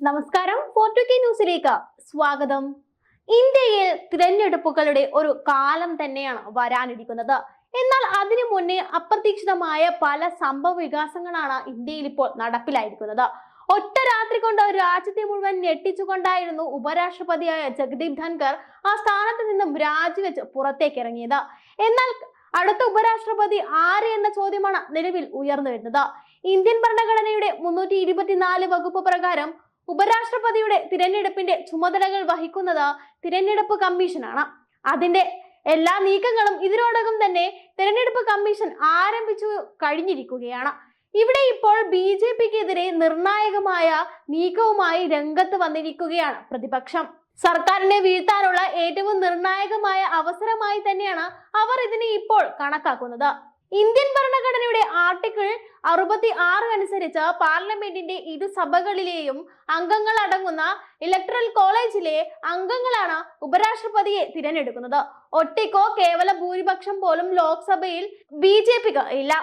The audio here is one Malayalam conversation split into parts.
നമസ്കാരം. ഫോർട്ടു ന്യൂസിലേക്ക് സ്വാഗതം. ഇന്ത്യയിൽ തിരഞ്ഞെടുപ്പുകളുടെ ഒരു കാലം തന്നെയാണ് വരാനിരിക്കുന്നത്. എന്നാൽ അതിനു മുന്നേ അപ്രതീക്ഷിതമായ പല സംഭവ വികാസങ്ങളാണ് ഇന്ത്യയിൽ ഇപ്പോൾ നടപ്പിലായിരിക്കുന്നത്. ഒറ്റ രാത്രി കൊണ്ട് രാജ്യത്തെ മുഴുവൻ ഞെട്ടിച്ചുകൊണ്ടായിരുന്നു ഉപരാഷ്ട്രപതിയായ ജഗദീപ് ധൻകർ ആ സ്ഥാനത്ത് നിന്നും രാജിവെച്ച് പുറത്തേക്ക് ഇറങ്ങിയത് എന്നാൽ അടുത്ത ഉപരാഷ്ട്രപതി ആര് എന്ന ചോദ്യമാണ് നിലവിൽ ഉയർന്നു വരുന്നത്. ഇന്ത്യൻ ഭരണഘടനയുടെ മുന്നൂറ്റി വകുപ്പ് പ്രകാരം ഉപരാഷ്ട്രപതിയുടെ തിരഞ്ഞെടുപ്പിന്റെ ചുമതലകൾ വഹിക്കുന്നത് തിരഞ്ഞെടുപ്പ് കമ്മീഷനാണ്. അതിന്റെ എല്ലാ നീക്കങ്ങളും ഇതിനോടകം തന്നെ തിരഞ്ഞെടുപ്പ് കമ്മീഷൻ ആരംഭിച്ചു കഴിഞ്ഞിരിക്കുകയാണ്. ഇവിടെ ഇപ്പോൾ ബി ജെ പിക്കെതിരെ നിർണായകമായ നീക്കവുമായി രംഗത്ത് വന്നിരിക്കുകയാണ് പ്രതിപക്ഷം. സർക്കാരിനെ വീഴ്ത്താനുള്ള ഏറ്റവും നിർണായകമായ അവസരമായി തന്നെയാണ് അവർ ഇതിനെ ഇപ്പോൾ കണക്കാക്കുന്നത്. ഇന്ത്യൻ ഭരണഘടനയുടെ ആർട്ടിക്കിൾ അറുപത്തി ആറ് അനുസരിച്ച് പാർലമെന്റിന്റെ ഇരു സഭകളിലെയും അംഗങ്ങൾ അടങ്ങുന്ന ഇലക്ട്രൽ കോളേജിലെ അംഗങ്ങളാണ് ഉപരാഷ്ട്രപതിയെ തിരഞ്ഞെടുക്കുന്നത്. ഒറ്റയ്ക്കോ കേവല ഭൂരിപക്ഷം പോലും ലോക്സഭയിൽ ബി ജെ പിക്ക് ഇല്ല.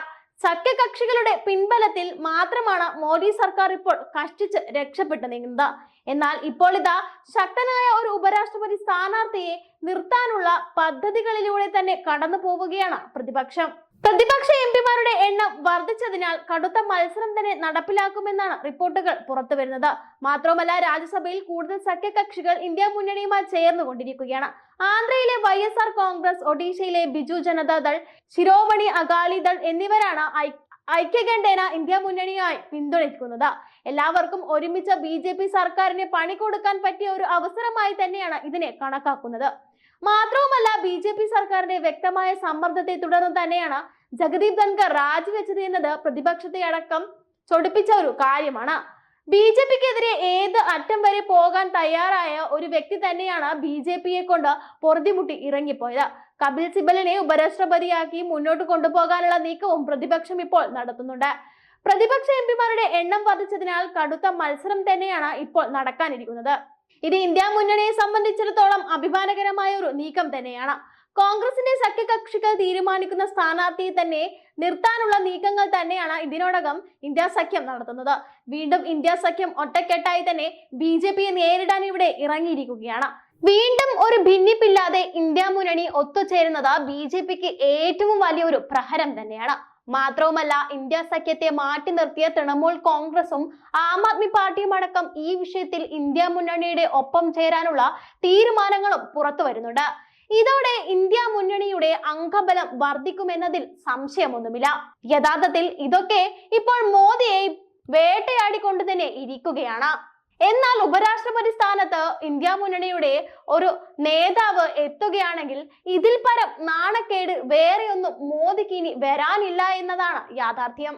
സഖ്യകക്ഷികളുടെ പിൻബലത്തിൽ മാത്രമാണ് മോദി സർക്കാർ ഇപ്പോൾ കഷ്ടിച്ച് രക്ഷപ്പെട്ടു നീങ്ങുന്നത് എന്നാൽ ഇപ്പോൾ ഇതാ ശക്തനായ ഒരു ഉപരാഷ്ട്രപതി സ്ഥാനാർത്ഥിയെ നിർത്താനുള്ള പദ്ധതികളിലൂടെ തന്നെ കടന്നു പോവുകയാണ് പ്രതിപക്ഷം. പ്രതിപക്ഷ എം പിമാരുടെ എണ്ണം വർദ്ധിച്ചതിനാൽ കടുത്ത മത്സരം തന്നെ നടപ്പിലാക്കുമെന്നാണ് റിപ്പോർട്ടുകൾ പുറത്തുവരുന്നത്. മാത്രവുമല്ല രാജ്യസഭയിൽ കൂടുതൽ സഖ്യകക്ഷികൾ ഇന്ത്യ മുന്നണിയുമായി ചേർന്നുകൊണ്ടിരിക്കുകയാണ്. ആന്ധ്രയിലെ വൈ എസ് ആർ കോൺഗ്രസ് ഒഡീഷയിലെ ബിജു ജനതാദൾ ശിരോമണി അകാലിദൾ എന്നിവരാണ് ഐക്യകണ്ഠേന ഇന്ത്യ മുന്നണിയായി പിന്തുണയ്ക്കുന്നത്. എല്ലാവർക്കും ഒരുമിച്ച് ബി ജെ പി സർക്കാരിന് പണി കൊടുക്കാൻ പറ്റിയ ഒരു അവസരമായി തന്നെയാണ് ഇതിനെ കണക്കാക്കുന്നത്. മാത്രവുമല്ല ബി ജെ പി സർക്കാരിന്റെ വ്യക്തമായ സമ്മർദ്ദത്തെ തുടർന്ന് തന്നെയാണ് ജഗദീപ് ധൻകർ രാജിവെച്ചത് എന്നത് പ്രതിപക്ഷത്തെ അടക്കം ചൊടിപ്പിച്ച ഒരു കാര്യമാണ്. ബി ജെ പിക്കെതിരെ ഏത് അറ്റം വരെ പോകാൻ തയ്യാറായ ഒരു വ്യക്തി തന്നെയാണ് ബി ജെ പിയെ കൊണ്ട് പൊറുതിമുട്ടി ഇറങ്ങിപ്പോയത്. കപിൽ സിബലിനെ ഉപരാഷ്ട്രപതിയാക്കി മുന്നോട്ട് കൊണ്ടുപോകാനുള്ള നീക്കവും പ്രതിപക്ഷം ഇപ്പോൾ നടത്തുന്നുണ്ട്. പ്രതിപക്ഷ എം പിമാരുടെ എണ്ണം വർദ്ധിച്ചതിനാൽ കടുത്ത മത്സരം തന്നെയാണ് ഇപ്പോൾ നടക്കാനിരിക്കുന്നത്. ഇത് ഇന്ത്യ മുന്നണിയെ സംബന്ധിച്ചിടത്തോളം അഭിമാനകരമായ ഒരു നീക്കം തന്നെയാണ്. കോൺഗ്രസിന്റെ സഖ്യകക്ഷികൾ തീരുമാനിക്കുന്ന സ്ഥാനാർത്ഥിയെ തന്നെ നിർത്താനുള്ള നീക്കങ്ങൾ തന്നെയാണ് ഇതിനോടകം ഇന്ത്യ സഖ്യം നടത്തുന്നത്. വീണ്ടും ഇന്ത്യ സഖ്യം ഒറ്റക്കെട്ടായി തന്നെ ബി ജെ പിയെ നേരിടാൻ ഇവിടെ ഇറങ്ങിയിരിക്കുകയാണ്. വീണ്ടും ഒരു ഭിന്നിപ്പില്ലാതെ ഇന്ത്യ മുന്നണി ഒത്തുചേരുന്നത് ബി ജെ പിക്ക് ഏറ്റവും വലിയൊരു പ്രഹരം തന്നെയാണ്. മാത്രവുമല്ല ഇന്ത്യ സഖ്യത്തെ മാറ്റി നിർത്തിയ തൃണമൂൽ കോൺഗ്രസും ആം ആദ്മി പാർട്ടിയും അടക്കം ഈ വിഷയത്തിൽ ഇന്ത്യ മുന്നണിയുടെ ഒപ്പം ചേരാനുള്ള തീരുമാനങ്ങളും പുറത്തു വരുന്നുണ്ട്. ഇതോടെ ഇന്ത്യ മുന്നണിയുടെ അംഗബലം വർദ്ധിക്കുമെന്നതിൽ സംശയമൊന്നുമില്ല. യഥാർത്ഥത്തിൽ ഇതൊക്കെ ഇപ്പോൾ മോദിയെ വേട്ടയാടിക്കൊണ്ട് തന്നെ ഇരിക്കുകയാണ്. എന്നാൽ ഉപരാഷ്ട്രപതി സ്ഥാനത്ത് ഇന്ത്യ മുന്നണിയുടെ ഒരു നേതാവ് എത്തുകയാണെങ്കിൽ ഇതിൽ പരം നാണക്കേട് വേറെയൊന്നും മോദിക്ക് ഇനി വരാനില്ല എന്നതാണ് യാഥാർത്ഥ്യം.